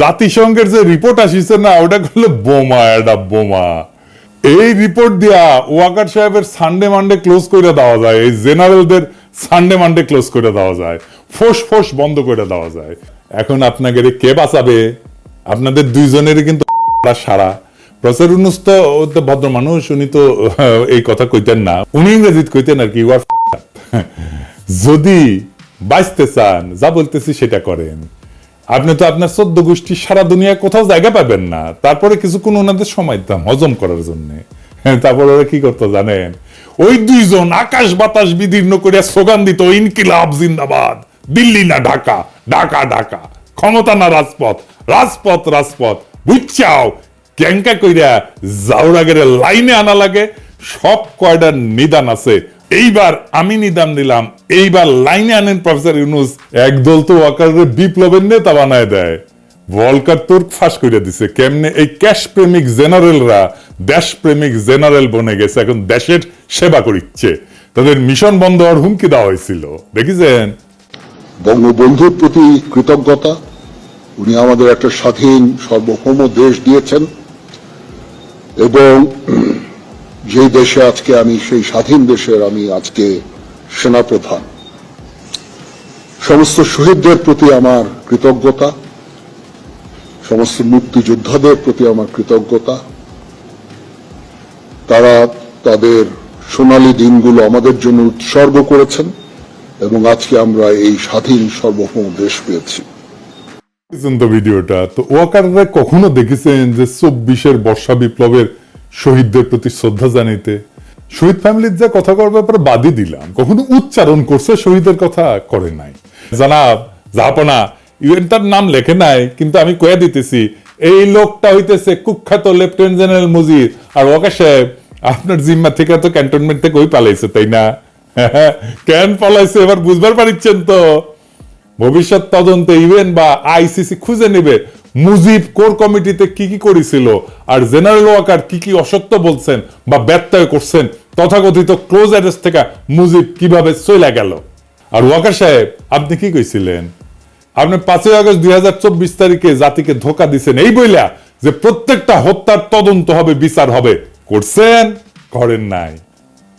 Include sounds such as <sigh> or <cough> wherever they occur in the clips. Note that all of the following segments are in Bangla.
জাতিসংঘের যে রিপোর্ট আসিছে না, ওটা করলে বোমা, এটা বোমা। এই রিপোর্ট দিয়া ওয়াকার সাহেবের সানডে মানডে ক্লোজ করে দেওয়া যায়, এই জেনারেলদের সানডে মানডে ক্লোজ করে দেওয়া যায়, ফোস ফোস বন্ধ করে দেওয়া যায়। এখন আপনাকে কে বাঁচাবে? আপনাদের দুইজনেরই কিন্তু সারা। প্রফেসর উনুস তো ভদ্র মানুষ, উনি তো এই কথা কইতেন না। উনি ইংরেজিত কইতেন আর কি <laughs> যদি বাঁচতে চান, যা বলতেছি সেটা করেন। আপনি তো আপনার চোদ্দ গোষ্ঠী সারা দুনিয়ায় কোথাও জায়গা পাবেন না। তারপরে কিছুক্ষণ ওনাদের সময় দিতাম হজম করার জন্য। তারপরে ওরা কি করতো জানেন? ওই দুইজন আকাশ বাতাস বিদীর্ণ করিয়া স্লোগান দিত, ইনকিলাব জিন্দাবাদ, দিল্লি না ঢাকা ঢাকা ঢাকা, ক্ষমতা না রাজপথ রাজপথ রাজপথ, বুঝছাও? ক্যাঙ্কা কইরা জাউরাগের লাইনে আনা লাগে। সব কয়টার নিদান আছে এইবার আমি নিদান দিলাম, এইবার লাইনে আনেন প্রফেসর ইউনুস। একদল তো ওয়াকারের বিপ্লবের নেতা বানায় দেয়। ভলকার তুর্ক ফাঁস করে দিছে, কেমনে এই ক্যাশ প্রেমিক জেনারেলরা দেশ প্রেমিক জেনারেল বনে গেছে, এখন দেশের সেবা করিচ্ছে। তাদের মিশন বন্ধ হওয়ার হুমকি দেওয়া হয়েছিল, দেখেছেন? বঙ্গবন্ধুর প্রতি কৃতজ্ঞতা, উনি আমাদের একটা স্বাধীন, সার্বভৌম দেশ দিয়েছেন। এবং যে দেশে আজকে আমি, সেই স্বাধীন দেশের আমি আজকে সেনাপ্রধান। সমস্ত শহীদদের প্রতি আমার কৃতজ্ঞতা, সমস্ত মুক্তিযোদ্ধাদের প্রতি আমার কৃতজ্ঞতা। তারা তাদের সোনালী দিনগুলো আমাদের জন্য উৎসর্গ করেছেন এবং আজকে আমরা এই স্বাধীন সার্বভৌম দেশ পেয়েছি। ভিডিওটা তো ওয়াকাররা কখনো দেখেছেন যে চব্বিশের বর্ষা বিপ্লবের শহীদদের প্রতি শ্রদ্ধা জানাইতে। শহীদ ফ্যামিলির যা কথা করার ব্যাপারে বাদই দিলাম। কখনো উচ্চারণ করছে, শহীদের কথা করে নাই। জানাব, জাহাপনা ইভেন্টার নাম লেখে নাই, কিন্তু আমি কয়ে দিতেছি, এই লোকটা হইতেছে কুখ্যাত লেফটেন্যান্ট জেনারেল মুজির আর ওয়াকা সাহেব, আপনার জিম্মা থেকে তো ক্যান্টনমেন্ট থেকে ওই পালাইছে, তাই না? <laughs> কেন পালাইছে, এবার বুঝবার পারিচ্ছেন তো। ভবিষ্যৎ তদন্তে ইভেন বা আইসিসি খুঁজে নেবে মুজিব কোর কমিটিতে কি কি করেছিল আর জেনারেল ওয়াকার কি কি অসত্য বলছেন বা ব্যত্যয় করছেন, তথাকথিত ক্লোজ অ্যারেস্ট থেকে মুজিব কীভাবে চলে গেল? আর ওয়াকার সাহেব, আপনি কি কইছিলেন? আপনি পাঁচই আগস্ট দুই হাজার চব্বিশ তারিখে জাতিকে ধোকা দিছেন, এই বইলা যে প্রত্যেকটা হত্যার তদন্ত হবে, বিচার হবে, করছেন? করেন নাই।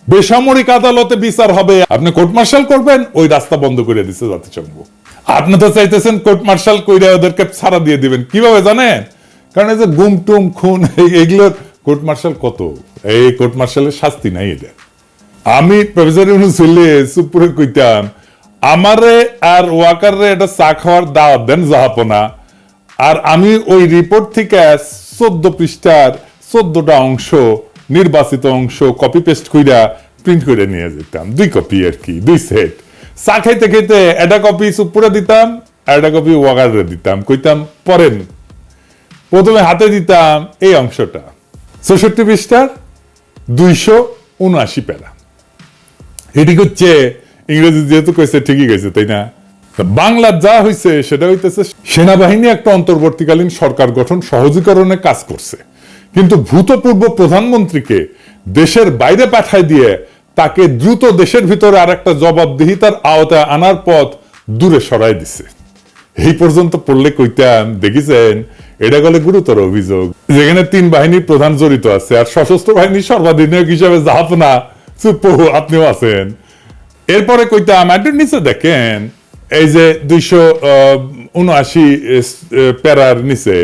বেসামরিক আদালতে বিচার হবে। আপনি কোর্ট মার্শাল করবেন, ওই রাস্তা বন্ধ করে দিচ্ছে জাতিসংঘ। আপনি তো চাইতেছেন কোর্ট মার্শাল কইরা ওদেরকে ছাড়া দিয়ে দিবেন। কীভাবে জানেন? কারণ এই যে গুম টুম, খুন, এই- এগুলোর কোর্ট মার্শাল কত? এই কোর্ট মার্শালের শাস্তি নাই এদের আমি প্রফেসর ইউনুস হইলে সুপুরে কইতাম, আমারে আর ওয়াকারে এটা চা খাওয়ার দাওয়াত দেন জাহাপনা। আর আমি ওই রিপোর্ট থেকে চোদ্দ পৃষ্ঠার চোদ্দটা অংশ, নির্বাচিত অংশ কপি পেস্ট কইরা প্রিন্ট করে নিয়ে যেতাম। দুই কপি আর কি, দুই সেট চা খাইতে খাইতে একটা কপি সুপুরে দিতাম আর একটা কপি ওয়াকারে দিতাম। কইতাম পড়েন প্রথমে হাতে দিতাম এই অংশটা। চৌষট্টি পৃষ্ঠার দুইশো উনআশি প্যারা। এটি হচ্ছে ইংরেজি যেহেতু কইছে ঠিকই গেছে, তাই না? বাংলার যা হয়েছে সেটা হইতেছে সেনাবাহিনী একটা অন্তর্বর্তীকালীন সরকার গঠন সহজীকরণে কাজ করছে। কিন্তু ভূতপূর্ব প্রধানমন্ত্রীকে দেশের বাইরে পাঠায় দিয়ে তাকে দ্রুত দেশের ভিতরে আর একটা জবাবদিহিতার আওতায় আনার পথ দূরে সরাই দিছে। এই পর্যন্ত পড়লে কইতাম দেখিছেন, এটা গেলে গুরুতর অভিযোগ। যেখানে তিন বাহিনীর প্রধান জড়িত আছে, আর সশস্ত্র বাহিনীর সর্বাধিনায়ক হিসাবে জাহাপনা সুপ্পহু আপনিও আছেন। এরপরে কইতাম একটু নিচে দেখেন, এই যে দুইশো উনআশি প্যারার নিচে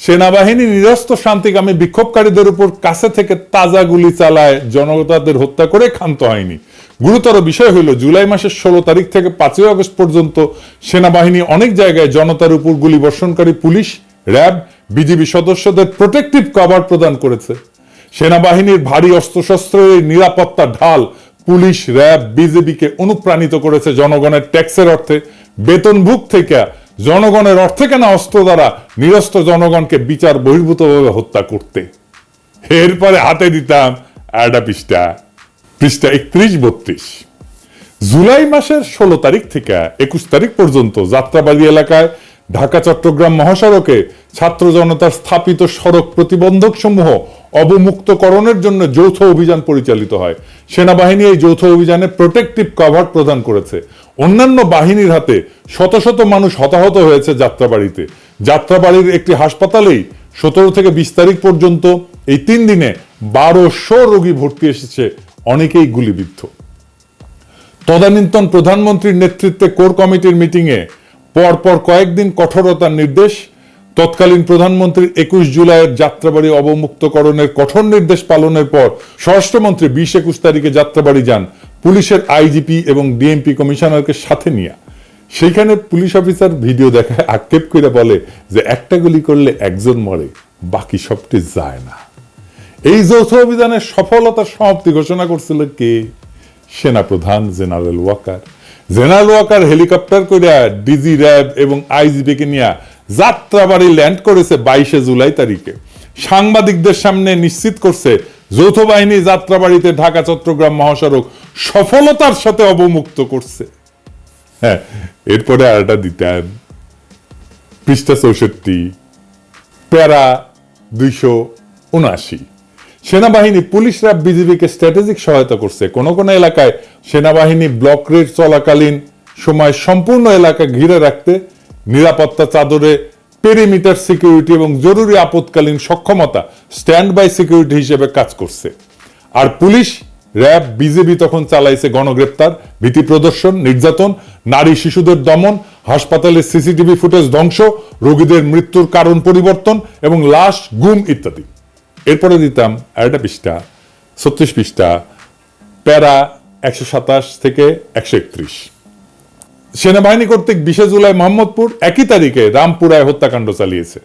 সেনাবাহিনী নিরস্ত শান্তিকামী বিক্ষোভকারীদের উপর কাছে থেকে তাজা গুলি চালায় জনতাদের হত্যা করে ক্ষান্ত হয়নি গুরুতর বিষয় হলো, জুলাই মাসের ষোলো তারিখ থেকে পাঁচই আগস্ট পর্যন্ত সেনাবাহিনী অনেক জায়গায় জনতার উপর গুলি বর্ষণকারী পুলিশ, র্যাব, বিজিবি সদস্যদের প্রোটেকটিভ কভার প্রদান করেছে। সেনাবাহিনীর ভারী অস্ত্রশস্ত্রের এই নিরাপত্তা ঢাল পুলিশ, র্যাব বিজেপিকে অনুপ্রাণিত করেছে জনগণের ট্যাক্সের অর্থে। বেতনভুক থেকে জনগণের অর্থে কেনা অস্ত্র দ্বারা নিরস্ত্র জনগণকে বিচার বহির্ভূতভাবে হত্যা করতে? এরপরে হাতে দিতাম পৃষ্ঠা। পৃষ্ঠা একত্রিশ, বত্রিশ। জুলাই মাসের ষোলো তারিখ থেকে একুশ তারিখ পর্যন্ত যাত্রাবাড়ি এলাকায় ঢাকা, চট্টগ্রাম মহাসড়কে ছাত্র জনতার স্থাপিত সড়ক প্রতিবন্ধক সমূহ অবমুক্তকরণের জন্য যৌথ অভিযান পরিচালিত হয়। সেনাবাহিনী এই যৌথ অভিযানে প্রোটেকটিভ কভার প্রদান করেছে। অন্যান্য বাহিনীর হাতে শত শত মানুষ হতাহত হয়েছে যাত্রাবাড়িতে। যাত্রাবাড়ির একটি হাসপাতালেই সতেরো থেকে বিশ তারিখ পর্যন্ত এই তিন দিনে বারোশো রোগী ভর্তি এসেছে, অনেকেই গুলিবিদ্ধ। তদানীন্তন প্রধানমন্ত্রীর নেতৃত্বে কোর কমিটির মিটিংয়ে পরপর কয়েকদিন কঠোরতার নির্দেশ, তৎকালীন প্রধানমন্ত্রীর একুশ জুলাইয়ের যাত্রাবাড়ি অবমুক্তকরণের কঠোর নির্দেশ পালনের পর স্বরাষ্ট্রমন্ত্রী বিশ একুশ তারিখে যাত্রাবাড়ি যান। পুলিশের আইজিপি এবং ডিএমপি কমিশনারকে সাথে নিয়ে। সেখানে পুলিশ অফিসার ভিডিও দেখায়, আক্ষেপ করে বলে যে একটা গুলি করলে একজন মরে, বাকি সবটি যায় না। এই যৌথ অভিযানের সফলতার সমাপ্তি ঘোষণা করছিল কে? সেনাপ্রধান general Waker. General Waker helicopter করিয়া ডিজি র্যাব এবং আইজিপি কে নিয়ে যাত্রাবাড়ি ল্যান্ড করেছে বাইশে জুলাই তারিখে। সাংবাদিকদের সামনে নিশ্চিত করছে যৌথ বাহিনী যাত্রাবাড়িতে ঢাকা, চট্টগ্রাম মহাসড়ক সফলতার সাথে অবমুক্ত করছে। হ্যাঁ এরপরে আরেকটা দিতাম পৃষ্ঠা চৌষট্টি, প্যারা দুইশো উনআশি। সেনাবাহিনী, পুলিশরা বিজিবিকে স্ট্র্যাটেজিক সহায়তা করছে। কোন কোন এলাকায় সেনাবাহিনী ব্লক রেড চলাকালীন সময় সম্পূর্ণ এলাকা ঘিরে রাখতে, নিরাপত্তা চাদরে পেরিমিটার সিকিউরিটি এবং জরুরি আপৎকালীন সক্ষমতা স্ট্যান্ড বাই সিকিউরিটি হিসেবে কাজ করছে। আর পুলিশ, র্যাব বিজেপি তখন চালাইছে গণগ্রেপ্তার, ভীতি প্রদর্শন, নির্যাতন, নারী শিশুদের দমন, হাসপাতালের সিসিটিভি ফুটেজ ধ্বংস, রোগীদের মৃত্যুর কারণ পরিবর্তন এবং লাশ গুম ইত্যাদি। এরপরে দিতাম আরেকটা পৃষ্ঠা, ছত্রিশ পৃষ্ঠা, প্যারা একশো সাতাশ থেকে একশো একত্রিশ। সেনাবাহিনী কর্তৃক বিশে জুলাই মোহাম্মদপুর একই তারিখে রামপুরায় হত্যাকাণ্ড চালিয়েছে।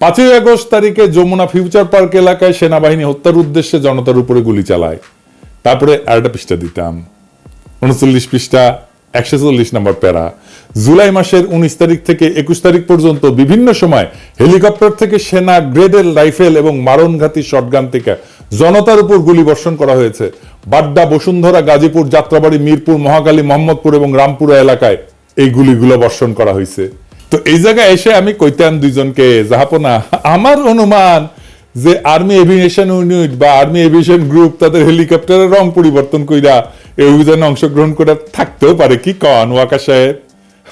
পাঁচই আগস্ট তারিখে যমুনা ফিউচার পার্ক এলাকায় সেনাবাহিনী হত্যার উদ্দেশ্যে জনতার উপরে গুলি চালায়। তারপরে আরেকটা পৃষ্ঠা দিতাম। উনচল্লিশ পৃষ্ঠা, একশো চল্লিশ নম্বর প্যারা। জুলাই মাসের উনিশ তারিখ থেকে একুশ তারিখ পর্যন্ত বিভিন্ন সময় হেলিকপ্টার থেকে সেনা গ্রেডের রাইফেল এবং মারণঘাতী শটগান থেকে জনতার উপর গুলি বর্ষণ করা হয়েছে। বাড্ডা, বসুন্ধরা, গাজীপুর, যাত্রাবাড়ি, মিরপুর মহাকালী মোহাম্মদপুর এবং রামপুরা এলাকায় এই গুলিগুলো বর্ষণ করা হয়েছে। তো এই জায়গায় এসে আমি কইতাম দুইজনকে, জাহাপনা, আমার অনুমান যে আর্মি এভিয়েশন ইউনিট বা আর্মি এভিয়েশন গ্রুপ তাদের হেলিকপ্টারের রং পরিবর্তন কইরা এই অভিযানে অংশগ্রহণ করে থাকতেও পারে। কি কন ওয়াকা সাহেব?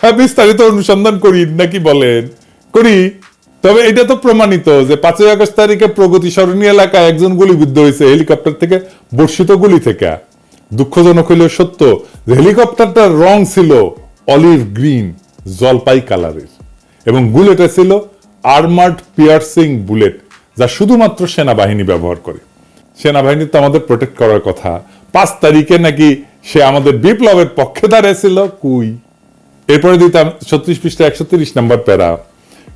হ্যাঁ বিস্তারিত অনুসন্ধান করি নাকি বলেন? করি। তবে এটা তো প্রমাণিত যে পাঁচই আগস্ট তারিখে প্রগতি সরণী এলাকায় একজন গুলিবিদ্ধ হয়েছে হেলিকপ্টার থেকে বর্ষিত গুলি থেকে। দুঃখজনক হইলেও সত্য যে হেলিকপ্টারটার রং ছিল অলিভ গ্রিন, জলপাই কালারের। এবং বুলেটে ছিল আর্মার্ড পিয়ার্সিং বুলেট, যা শুধুমাত্র সেনাবাহিনী ব্যবহার করে। সেনাবাহিনী তো আমাদের প্রোটেক্ট করার কথা। পাঁচ তারিখে নাকি সে আমাদের বিপ্লবের পক্ষে দাঁড়িয়েছিল কুই। এরপরে দিতাম ছত্রিশ পৃষ্ঠা একশো তিরিশ নম্বর প্যারা।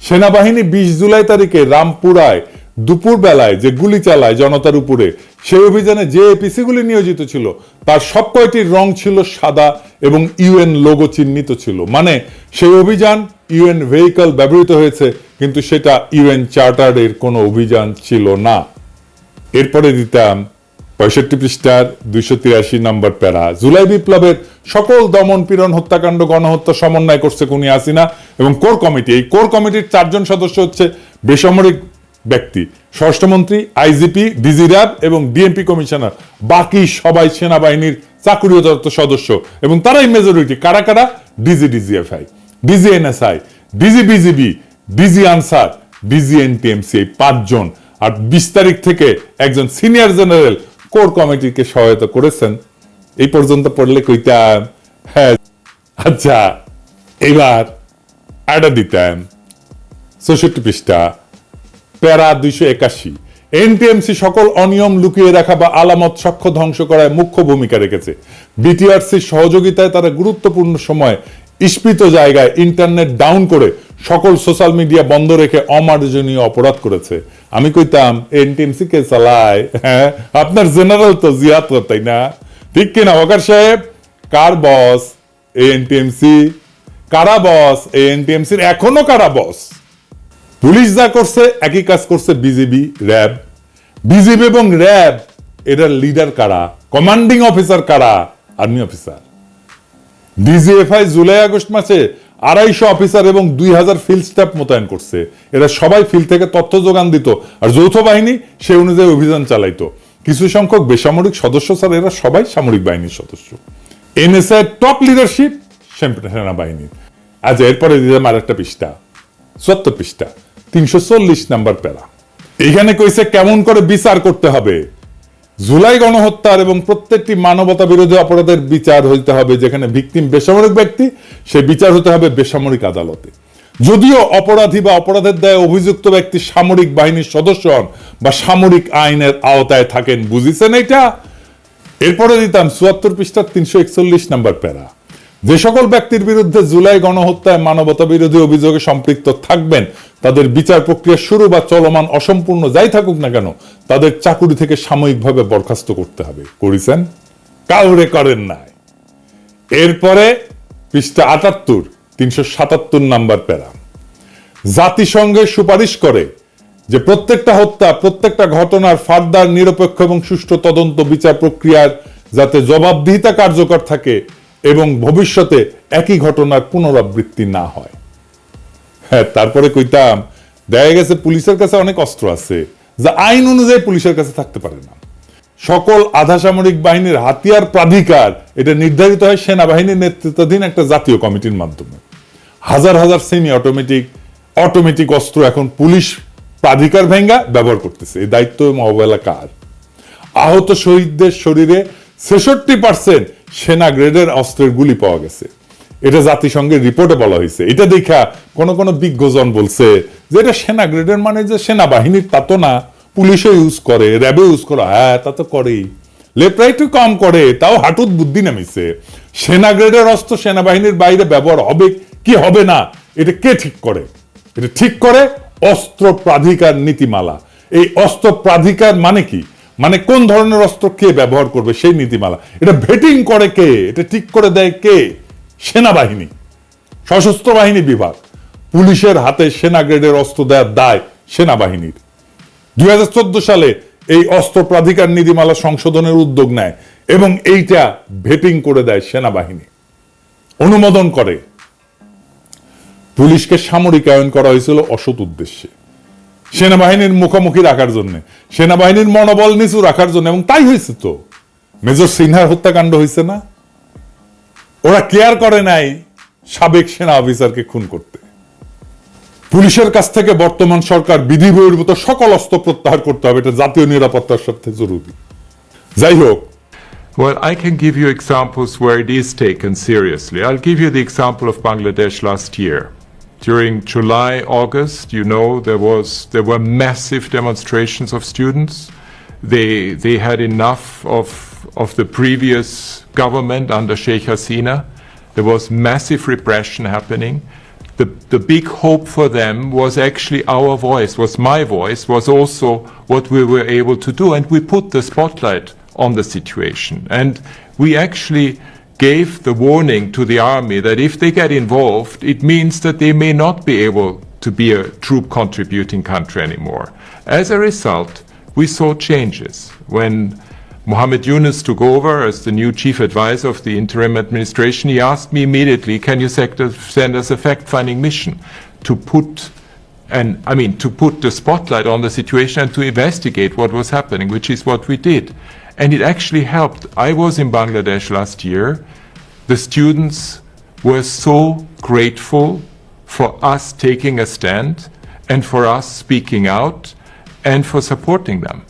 সেনাবাহিনী বিশ জুলাই তারিখে রামপুরায় দুপুর বেলায় যে গুলি চালায় জনতার উপরে, সেই অভিযানে যে এপিসি গুলি নিয়োজিত ছিল, তার সব কয়টির রং ছিল সাদা এবং ইউএন লোগো চিহ্নিত ছিল। মানে সেই অভিযান ইউএন ভেহিকল ব্যবহৃত হয়েছে, কিন্তু সেটা ইউএন চার্টার্ডের কোনো অভিযান ছিল না। এরপরে দিতাম পঁয়ষট্টি পৃষ্ঠার দুইশো তিরাশি নম্বর প্যারা। জুলাই বিপ্লবের সকল দমন পীড়ন হত্যাকাণ্ড, গণহত্যা সমন্বয় করছে কুনি হাসিনা এবং কোর কমিটি। এই কোর কমিটির চারজন সদস্য হচ্ছে বেসামরিক ব্যক্তি। স্বরাষ্ট্রমন্ত্রী, আইজিপি, ডিজি র্যাব এবং ডিএমপি কমিশনার। বাকি সবাই সেনাবাহিনীর চাকুরিরত সদস্য এবং তারাই মেজরিটি কারা কারা? DG DGFI DG NSI, DG BGB, DG Ansar, DG NTMC. এই পাঁচজন। আর বিশ তারিখ থেকে একজন সিনিয়র জেনারেল কোর কমিটিকে সহায়তা করেছেন। এই পর্যন্ত পড়লে কইতাম হ্যাঁ আচ্ছা এবার আডা দিতাম চৌষট্টি পৃষ্ঠা, প্যারা দুইশো একাশি। এনটিএমসি সকল অনিয়ম লুকিয়ে রাখা বা আলামত সাক্ষ্য ধ্বংস করায় মুখ্য ভূমিকা রেখেছে। বিটিআরসির সহযোগিতায় তারা গুরুত্বপূর্ণ সময় ইস্পিত জায়গায় ইন্টারনেট ডাউন করে সকল সোশ্যাল মিডিয়া বন্ধ রেখে অমার্জনীয় অপরাধ করেছে। আমি কইতাম এনটিএমসি কে চালায়। হ্যাঁ আপনার জেনারেল তো জিয়াত তাই না? ঠিক কিনা ওয়াকার সাহেব? কার বস এনটিএমসি কারা বস এনটিএমসির এখনও কারা বস পুলিশ যা করছে, একই কাজ করছে বিজেপি র্যাব। বিজেপি এবং র্যাব, এটার লিডার কারা? কমান্ডিং অফিসার কারা? Army officer DGFI July August মাসে আড়াইশো অফিসার এবং দুই হাজার ফিল্ড স্টাফ মোতায়েন করছে। এরা সবাই ফিল্ড থেকে তথ্য যোগান দিত। আর যৌথ বাহিনী সে অনুযায়ী অভিযান চালাইতো। কিছু সংখ্যক বেসামরিক সদস্য ছাড়া এরা সবাই সামরিক বাহিনীর সদস্য। এনএসআই টপ লিডারশিপ সেন- সেনাবাহিনীর আজ এরপরে দিলাম আর একটা পৃষ্ঠা। সত্তর পৃষ্ঠা। তিনশো চল্লিশ নাম্বার প্যারা। এখানে কইছে কেমন করে বিচার করতে হবে। জুলাই গণহত্যার এবং প্রত্যেকটি মানবতা বিরোধী অপরাধের বিচার হইতে হবে যেখানে ভিকটিম বেসামরিক ব্যক্তি, সে বিচার হতে হবে বেসামরিক আদালতে। যদিও অপরাধী বা অপরাধের দায়ে অভিযুক্ত ব্যক্তি সামরিক বাহিনীর সদস্য হন বা সামরিক আইনের আওতায় থাকেন, বুঝিছেন এটা এরপরে দিতাম চুয়াত্তর পৃষ্ঠার তিনশো একচল্লিশ নাম্বার প্যারা। যে সকল ব্যক্তির বিরুদ্ধে জুলাই গণহত্যায় মানবতা বিরোধী অভিযোগে সম্পৃক্ত থাকবেন, তাদের বিচার প্রক্রিয়া শুরু বা চলমান অসম্পূর্ণ যাই থাকুক না কেন, তাদের চাকুরি থেকে সাময়িকভাবে বরখাস্ত করতে হবে। করেছেন? কাউরে করেন নাই। এরপরে পৃষ্ঠা আটাত্তর, তিনশো সাতাত্তর নাম্বার প্যারা জাতিসংঘে সুপারিশ করে যে প্রত্যেকটা হত্যা, প্রত্যেকটা ঘটনার ফার্দার নিরপেক্ষ এবং সুষ্ঠু তদন্ত বিচার প্রক্রিয়ার যাতে জবাবদিহিতা কার্যকর থাকে এবং ভবিষ্যতে একই ঘটনার পুনরাবৃত্তি না হয়। হ্যাঁ তারপরে কইতাম, দেখা গেছে পুলিশের কাছে অনেক অস্ত্র আছে, যা আইন অনুযায়ী পুলিশের কাছে থাকতে পারে না। সকল আধা সামরিক বাহিনীর হাতিয়ার প্রাধিকার, এটা নির্ধারিত হয় সেনাবাহিনীর নেতৃত্বাধীন একটা জাতীয় কমিটির মাধ্যমে। হাজার হাজার সেমি অটোমেটিক অটোমেটিক অস্ত্র এখন পুলিশ প্রাধিকার ভেঙ্গা ব্যবহার করতেছে। এই দায়িত্ব অবহেলা কার আহত শহীদদের শরীরে ছেষট্টি পার্সেন্ট সেনা গ্রেডের অস্ত্রের গুলি পাওয়া গেছে। এটা জাতিসংঘের রিপোর্টে বলা হয়েছে। এটা দেখা কোন কোন বিজ্ঞজন বলছে যে এটা সেনা গ্রেডের মানে যে সেনাবাহিনীর তা তো না। পুলিশও ইউজ করে, র্যাবে ইউজ করে। হ্যাঁ তা তো করেই। লেপ্রাই কম করে, তাও হাঁটুত বুদ্ধি নামিছে সেনা গ্রেডের অস্ত্র সেনাবাহিনীর বাইরে ব্যবহার হবে কি হবে না, এটা কে ঠিক করে? এটা ঠিক করে অস্ত্র প্রাধিকার নীতিমালা। এই অস্ত্র প্রাধিকার মানে কি? মানে কোন ধরনের অস্ত্র কে ব্যবহার করবে সেই নীতিমালা? এটা ভেটিং করে কে? এটা ঠিক করে দেয় কে? সেনাবাহিনী। সশস্ত্র বাহিনী বিভাগ। পুলিশের হাতে সেনা গ্রেডের অস্ত্র দেওয়ার দায় সেনাবাহিনীর। দুই হাজার চোদ্দ সালে এই অস্ত্র প্রাধিকার নীতিমালা সংশোধনের উদ্যোগ নেয় এবং এইটা ভেটিং করে দেয় সেনাবাহিনী। অনুমোদন করে। পুলিশকে সামরিক আয়ন করা হয়েছিল অসৎ উদ্দেশ্যে। সেনাবাহিনীর মুখোমুখি রাখার জন্য। সেনাবাহিনীর মনোবল নিচু রাখার জন্য এবং তাই হয়েছে তো। মেজর সিনহার হত্যাকাণ্ড হয়েছে না? ওরা কেয়ার করে নাই সাবেক সেনা অফিসারকে খুন করতে। পুলিশের কাছ থেকে বর্তমান সরকার বিধি বহির্ভূত সকল অস্ত্র প্রত্যাহার করতে হবে এটা জাতীয় নিরাপত্তার স্বার্থে জরুরি। যাই হোক। Well, I can give you examples where it is taken seriously. I'll give you the example of Bangladesh last year. During July, August, you know, there was there were massive demonstrations of students. They they had enough of of the previous government under Sheikh Hasina. There was massive repression happening. The, the big hope for them was actually our voice, was my voice, was also what we were able to do. And we put the spotlight on the situation. And we actually gave the warning to the army that if they get involved, it means that they may not be able to be a troop contributing country anymore. As a result, we saw changes. When Mohammed Yunus took over as the new chief advisor of the interim administration, he asked me immediately, can you send us a fact-finding mission to put and I mean to put the spotlight on the situation and to investigate what was happening, which is what we did. And it actually helped. I was in Bangladesh last year. The students were so grateful for us taking a stand and for us speaking out and for supporting them.